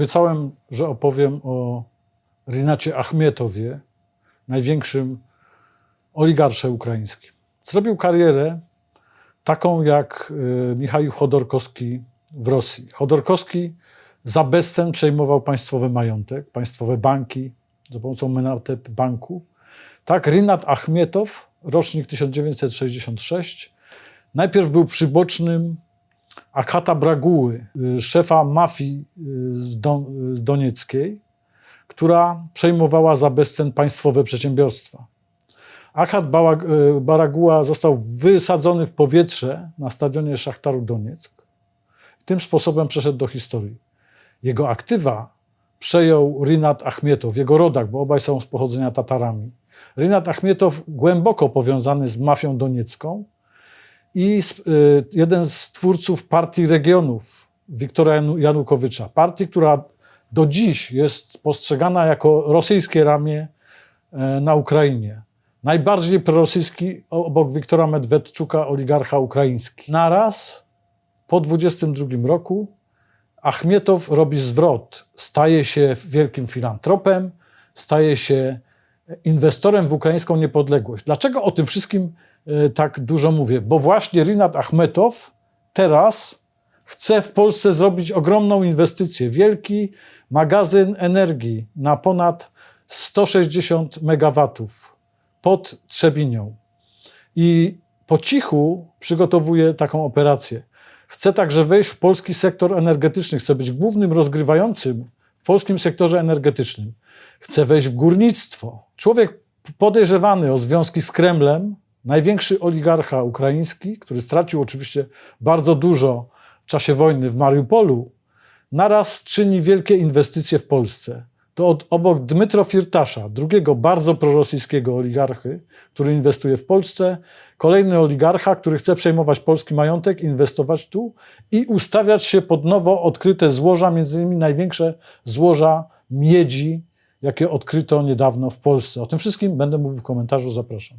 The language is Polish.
Obiecałem, że opowiem o Rinacie Achmietowie, największym oligarsze ukraińskim. Zrobił karierę taką jak y, Michał Chodorkowski w Rosji. Chodorkowski za bezcen przejmował państwowy majątek, państwowe banki za pomocą Menatep Banku. Tak Rinat Achmietow, rocznik 1966, najpierw był przybocznym Akata Braguły, y, szefa mafii y, z donieckiej, która przejmowała za bezcen państwowe przedsiębiorstwa. Y, Baraguła został wysadzony w powietrze na stadionie Szachtaru Donieck. Tym sposobem przeszedł do historii. Jego aktywa przejął Rinat Achmietow, jego rodak, bo obaj są z pochodzenia Tatarami. Rinat Achmietow głęboko powiązany z mafią doniecką i y, jeden z twórców Partii Regionów Wiktora Janu- Janukowycza. Partii, która do dziś jest postrzegana jako rosyjskie ramię e, na Ukrainie. Najbardziej prorosyjski obok Wiktora Medwedczuka, oligarcha ukraiński. Naraz po 22 roku Achmietow robi zwrot. Staje się wielkim filantropem, staje się inwestorem w ukraińską niepodległość. Dlaczego o tym wszystkim e, tak dużo mówię? Bo właśnie Rinat Achmetow teraz chce w Polsce zrobić ogromną inwestycję. Wielki magazyn energii na ponad 160 megawatów pod Trzebinią. I po cichu przygotowuje taką operację. Chce także wejść w polski sektor energetyczny, chce być głównym rozgrywającym w polskim sektorze energetycznym. Chce wejść w górnictwo. Człowiek podejrzewany o związki z Kremlem, największy oligarcha ukraiński, który stracił oczywiście bardzo dużo w czasie wojny w Mariupolu, naraz czyni wielkie inwestycje w Polsce. To od, obok Dmytro Firtasza, drugiego bardzo prorosyjskiego oligarchy, który inwestuje w Polsce, kolejny oligarcha, który chce przejmować polski majątek, inwestować tu i ustawiać się pod nowo odkryte złoża, między innymi największe złoża miedzi, jakie odkryto niedawno w Polsce. O tym wszystkim będę mówił w komentarzu, zapraszam.